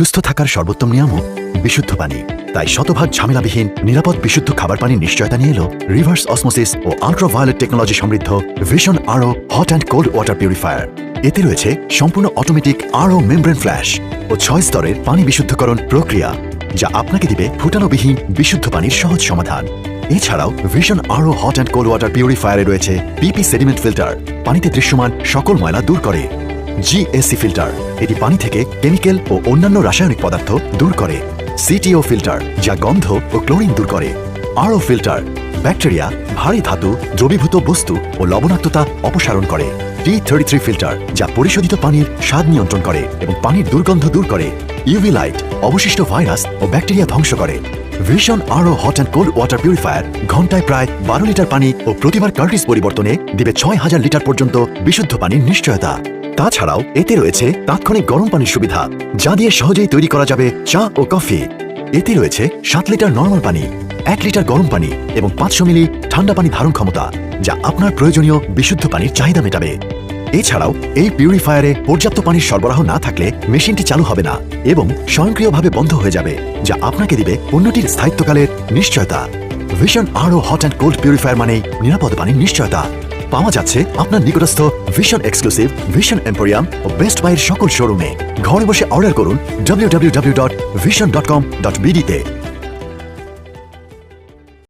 সুস্থ থাকার সর্বোত্তম নিয়ামক বিশুদ্ধ পানি। তাই শতভাগ ঝামেলাবিহীন, নিরাপদ বিশুদ্ধ খাবার পানির নিশ্চয়তা নিয়ে এলো রিভার্স অসমোসিস ও আল্ট্রাভায়োলেট টেকনোলজি সমৃদ্ধ Vision R O hot and cold water purifier. এতে রয়েছে সম্পূর্ণ অটোমেটিক আরও মেমব্রেন ফ্ল্যাশ ও ছয় স্তরের পানি বিশুদ্ধকরণ প্রক্রিয়া, যা আপনাকে দিবে ফুটানোবিহীন বিশুদ্ধ পানির সহজ সমাধান। এছাড়াও Vision R O hot and cold water পিউরিফায়ারে রয়েছে পিপি সেডিমেন্ট ফিল্টার। পানিতে দৃশ্যমান সকল ময়লা দূর করে। জিএসসি ফিল্টার এটি পানি থেকে কেমিক্যাল ও অন্যান্য রাসায়নিক পদার্থ দূর করে। সিটিও ফিল্টার যা গন্ধ ও ক্লোরিন দূর করে। আরও ফিল্টার ব্যাকটেরিয়া ভারী ধাতু, দ্রবীভূত বস্তু ও লবণাক্ততা অপসারণ করে। টি থার্টি থ্রি ফিল্টার যা পরিশোধিত পানির স্বাদ নিয়ন্ত্রণ করে এবং পানির দুর্গন্ধ দূর করে। ইউভি লাইট অবশিষ্ট ভাইরাস ও ব্যাকটেরিয়া ধ্বংস করে। Vision R O hot and cold water purifier ঘন্টায় প্রায় বারো লিটার পানি ও প্রতিবার কার্টিস পরিবর্তনে দিবে ছয় হাজার লিটার পর্যন্ত বিশুদ্ধ পানির নিশ্চয়তা। তাছাড়াও এতে রয়েছে তাৎক্ষণিক গরম পানির সুবিধা, যা দিয়ে সহজেই তৈরি করা যাবে চা ও কফি। এতে রয়েছে সাত লিটার নর্মাল পানি, এক লিটার গরম পানি এবং পাঁচশো মিলি ঠান্ডা পানি ধারণ ক্ষমতা, যা আপনার প্রয়োজনীয় বিশুদ্ধ পানির চাহিদা মেটাবে। এছাড়াও এই পিউরিফায়ারে পর্যাপ্ত পানির সরবরাহ না থাকলে মেশিনটি চালু হবে না এবং স্বয়ংক্রিয়ভাবে বন্ধ হয়ে যাবে, যা আপনাকে দিবে পণ্যটির স্থায়িত্বকালের নিশ্চয়তা। ভিশন আরও হট অ্যান্ড কোল্ড পিউরিফায়ার মানেই নিরাপদ পানির নিশ্চয়তা। পাওয়া যাচ্ছে আপনার নিকটস্থ ভিশন এক্সক্লুসিভ ভিশন এম্পোরিয়াম ও বেস্ট বাইয়ের সকল শোরুমে ঘরে বসে অর্ডার করুন W W W dot Vision dot com dot তে।